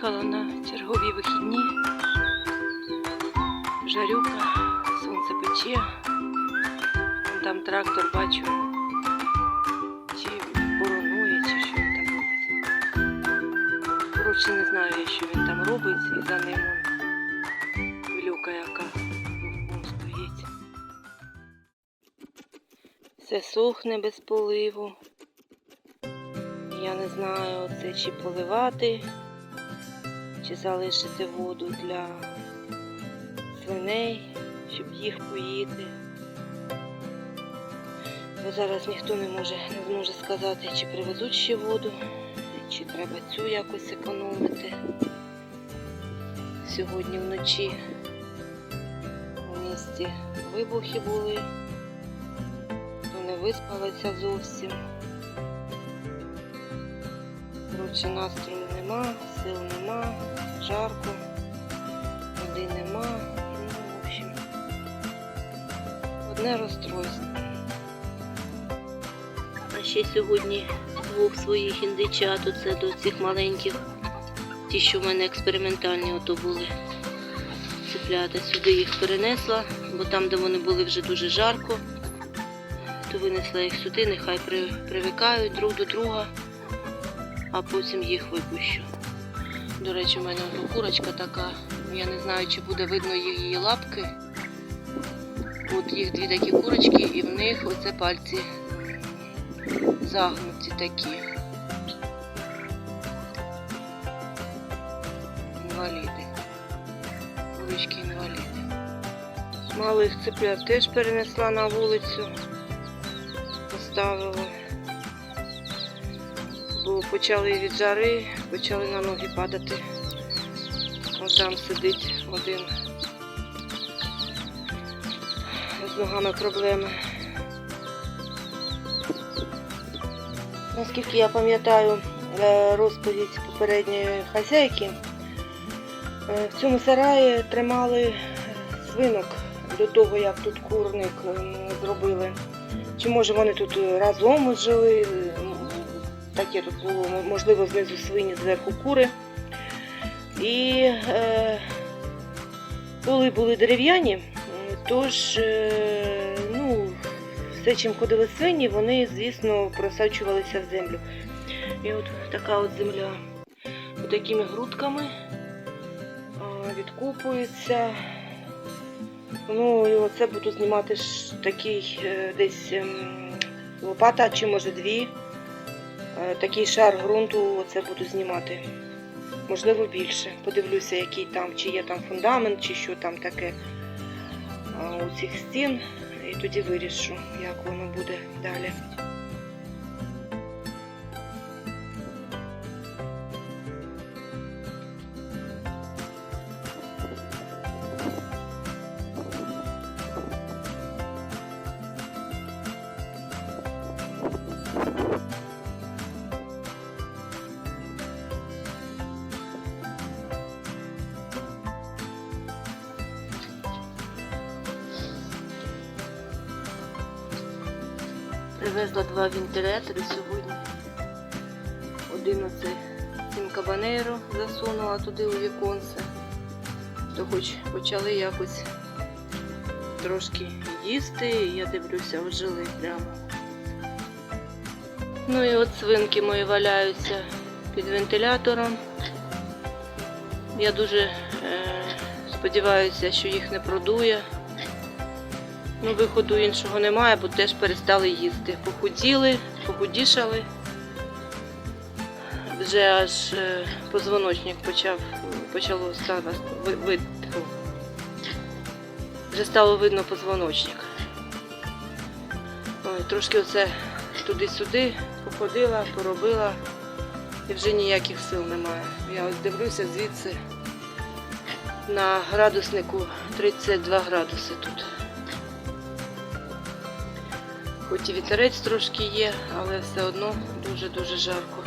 Приїхала на чергові вихідні. Жарюка, сонце пече. Вон Там трактор бачу. Чи боронує, чи що він там робить. Коротше, не знаю, що він там робить, і за ним он пилюка, яка вовком стоїть. Все сохне без поливу. Я не знаю, це чи поливати, чи залишити воду для свиней, щоб їх поїти. Бо зараз ніхто не може не зможе сказати, чи привезуть ще воду, чи треба цю якось економити. Сьогодні вночі у місті вибухи були, то не виспалася зовсім. Коротше, настрою нема, сил нема, жарко, води нема. Ну, в общем, одне розстройство. А ще сьогодні двох своїх індичат, оце до цих маленьких, ті, що в мене експериментальні ото були. Цеплята сюди їх перенесла, бо там, де вони були вже дуже жарко, то винесла їх сюди, нехай привикають друг до друга а потім їх випущу. До речі, у мене тут курочка така. Я не знаю, чи буде видно її лапки. От їх дві такі курочки, і в них оце пальці загнуті такі. Інваліди. Курочки інваліди. Малих цеплят теж перенесла на вулицю. Поставила бо почали від жари, почали на ноги падати. Ось там сидить один. З ногами проблеми. Наскільки я пам'ятаю е, розповідь попередньої хазяйки, е, в цьому сараї тримали е, свинок до того, як тут курник зробили. Чи може вони тут разом жили, таке тут було, можливо, знизу свині, зверху кури. І е, поли були дерев'яні, тож е, ну, все, чим ходили свині, вони, звісно, просачувалися в землю. І от така от земля такими грудками а, відкупується. Ну і оце буду знімати ж такий е, десь ем, лопата, чи може дві. Е, Такий шар ґрунту оце буду знімати. Можливо, більше. Подивлюся, який там, чи є там фундамент, чи що там таке у цих стін. І тоді вирішу, як воно буде далі. Привезла два вентилятори сьогодні. Один оце цим кабанеру засунула туди у віконце. То хоч почали якось трошки їсти, і я дивлюся, ожили прямо. Ну і от свинки мої валяються під вентилятором. Я дуже е, сподіваюся, що їх не продує. Ну, виходу іншого немає, бо теж перестали їсти. Похуділи, похудішали. Вже аж е, позвоночник почав, почало ставати, ви, ви- вже стало видно позвоночник. Ой, трошки оце туди-сюди походила, поробила і вже ніяких сил немає. Я ось дивлюся звідси на градуснику 32 градуси тут. Хоч і вітерець трошки є, але все одно дуже-дуже жарко.